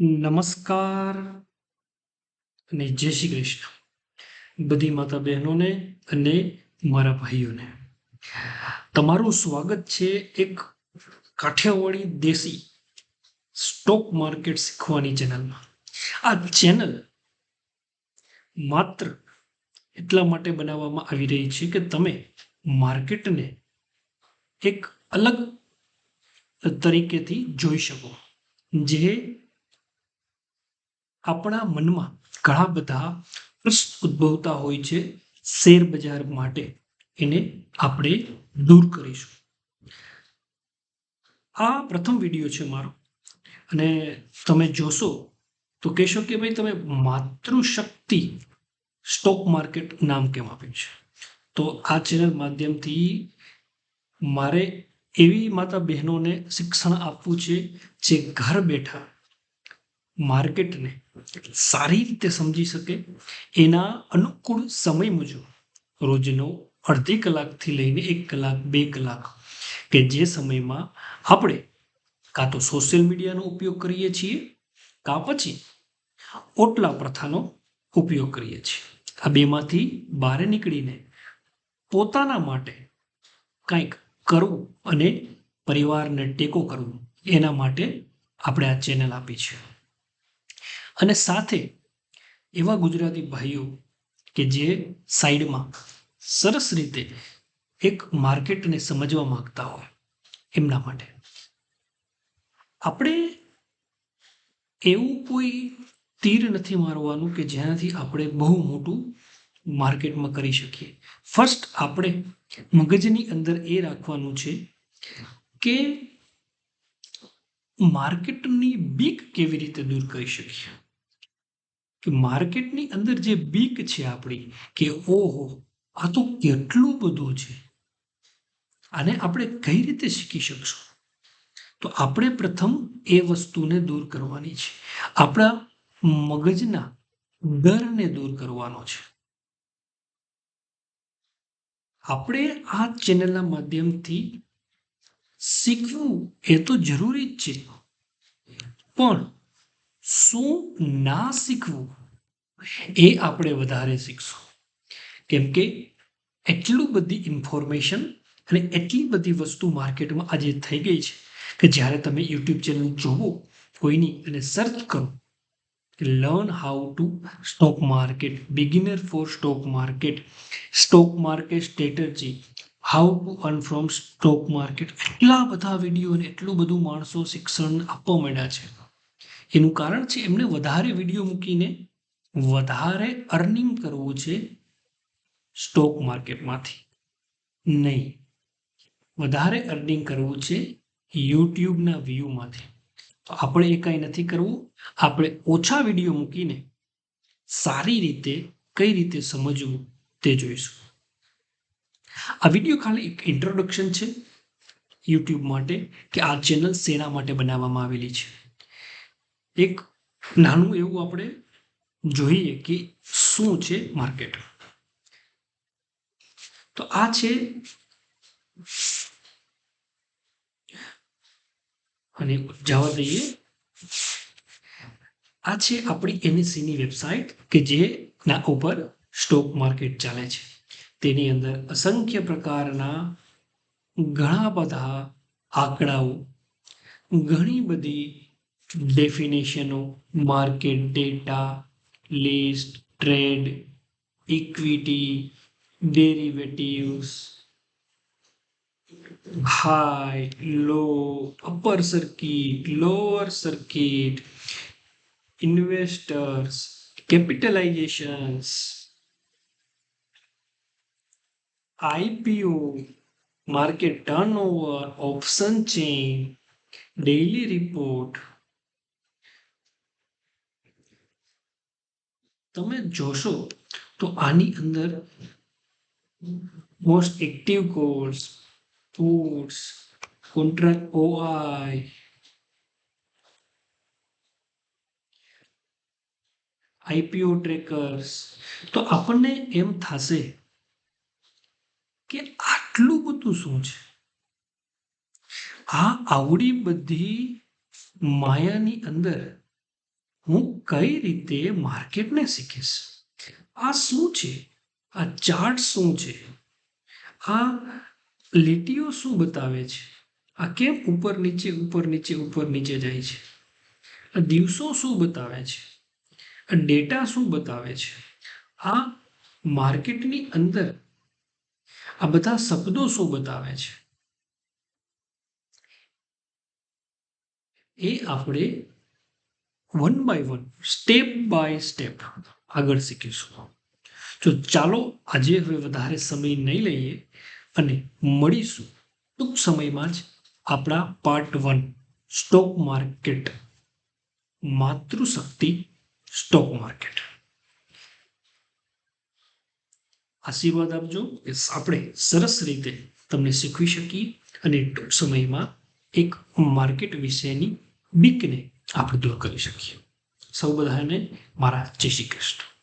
નમસ્કાર અને જય શ્રી કૃષ્ણ. બધી માતા બહેનોને અને મારા ભાઈઓને. તમારું સ્વાગત છે એક કાઠિયાવાડી દેશી સ્ટોક માર્કેટ શીખવાની ચેનલમાં આ ચેનલ માત્ર એટલા માટે બનાવવામાં આવી રહી છે કે તમે માર્કેટને એક અલગ તરીકેથી જોઈ શકો. જે આપણા મનમાં ઘણા બધા પ્રશ્ન ઉદ્ભવતા હોય છે શેર બજાર માટે, એને આપણે દૂર કરીશું. આ પ્રથમ વીડિયો છે મારો. અને તમે જોશો તો કહેશો કે ભાઈ તમે માતૃશક્તિ સ્ટોક માર્કેટ નામ કેમ આપ્યું છે? તો આ ચેનલ માધ્યમથી મારે એવી માતા બહેનોને શિક્ષણ આપવું છે જે ઘર બેઠા માર્કેટને સારી રીતે સમજી શકે એના અનુકૂળ સમય મુજબ રોજનો અડધી કલાકથી લઈને એક કલાક, બે કલાક કે જે સમયમાં આપણે કાં તો સોશિયલ મીડિયાનો ઉપયોગ કરીએ છીએ કાં પછી ઓટલા પ્રથાનો ઉપયોગ કરીએ છીએ. આ બેમાંથી બહાર નીકળીને પોતાના માટે કંઈક કરવું અને પરિવારને ટેકો કરવો એના માટે આપણે આ ચેનલ આપી છે. અને સાથે એવા ગુજરાતી ભાઈઓ કે જે સાઈડમાં સરસ રીતે એક માર્કેટને સમજવા માંગતા હોય, એમના માટે. આપણે એવું કોઈ તીર નથી મારવાનું કે જેનાથી આપણે બહુ મોટું માર્કેટમાં કરી શકીએ. ફર્સ્ટ આપણે મગજની અંદર એ રાખવાનું છે કે માર્કેટની બીક કેવી રીતે દૂર કરી શકીએ? કે માર્કેટની અંદર જે બીક છે આપણી કે ઓહો, આ તો કેટલું બધું છે. આને આપણે કઈ રીતે શીખી શકશું? તો આપણે પ્રથમ એ વસ્તુને દૂર કરવાની છે. આપણા મગજના ડરને દૂર કરવાનો છે. આપણે આ ચેનલના માધ્યમથી શીખવું એ તો જરૂરી જ છે. પણ શું ના શીખવું એ આપણે વધારે શીખશું. કેમ કે એટલું બધી ઇન્ફોર્મેશન અને એટલી બધી વસ્તુ માર્કેટમાં આજે થઈ ગઈ છે કે જ્યારે તમે યુટ્યુબ ચેનલ જોવો, કોઈની અને સર્ચ કરો learn how to stock market beginner for stock market stock market strategy how to earn from stock market એટલા બધા વીડિયો અને એટલું બધું માણસો શિક્ષણ આપવા માંડ્યા છે. એનું કારણ છે એમને વધારે વીડિયો મૂકીને વધારે અર્નિંગ કરવું છે સ્ટોક માર્કેટમાંથી નહીં. વધારે અર્નિંગ કરવું છે યુટ્યુબના વ્યૂમાંથી તો આપણે એ કાંઈ નથી કરવું. આપણે ઓછા વીડિયો મૂકીને સારી રીતે, કઈ રીતે સમજવું તે જોઈશું. આ વીડિયો ખાલી એક ઇન્ટ્રોડક્શન છે યુટ્યુબ માટે કે આ ચેનલ શેના માટે બનાવવામાં આવેલી છે. એક નાનું એવું આપણે જોઈએ કે શું છે માર્કેટ તો આ છે અને જવા દઈએ. આ છે આપણી એનએસસીની વેબસાઇટ કે જેના ઉપર સ્ટોક માર્કેટ ચાલે છે. તેની અંદર અસંખ્ય પ્રકારના ઘણા બધા આંકડાઓ, ઘણી બધી ડેફિનેશનો, market data, list, trade, equity, derivatives high low upper circuit lower circuit investors capitalizations, IPO market turnover option chain, daily report તમે જોશો તો આની અંદર most active calls puts contract OI IPO trackers તો આપણને એમ થશે કે આટલું બધું શું છે? આ આવડી બધી માયાની અંદર હું કઈ રીતે માર્કેટને શીખીશ? આ શું છે? આ ચાર્ટ શું છે? આ લીટીઓ શું બતાવે છે? આ કેમ ઉપર નીચે ઉપર નીચે ઉપર નીચે જાય છે? આ દિવસો શું બતાવે છે? આ ડેટા શું બતાવે છે? આ માર્કેટની અંદર આ બધા શબ્દો શું બતાવે છે? એ આપણે one by one, step by step આગળ શીખીશું. તો ચાલો આજે હવે વધારે સમય નહીં લઈએ. અને મળીશું ટૂંક સમયમાં જ આપણા પાર્ટ વન સ્ટોક માર્કેટ માતૃશક્તિ સ્ટોક માર્કેટ આશીર્વાદ આપજો કે આપણે સરસ રીતે તમને શીખવી શકીએ અને ટૂંક સમયમાં એક માર્કેટ વિશેની બીકને આપણે દૂર કરી શકીએ. સૌ બધાને મારા જય શ્રી કૃષ્ણ.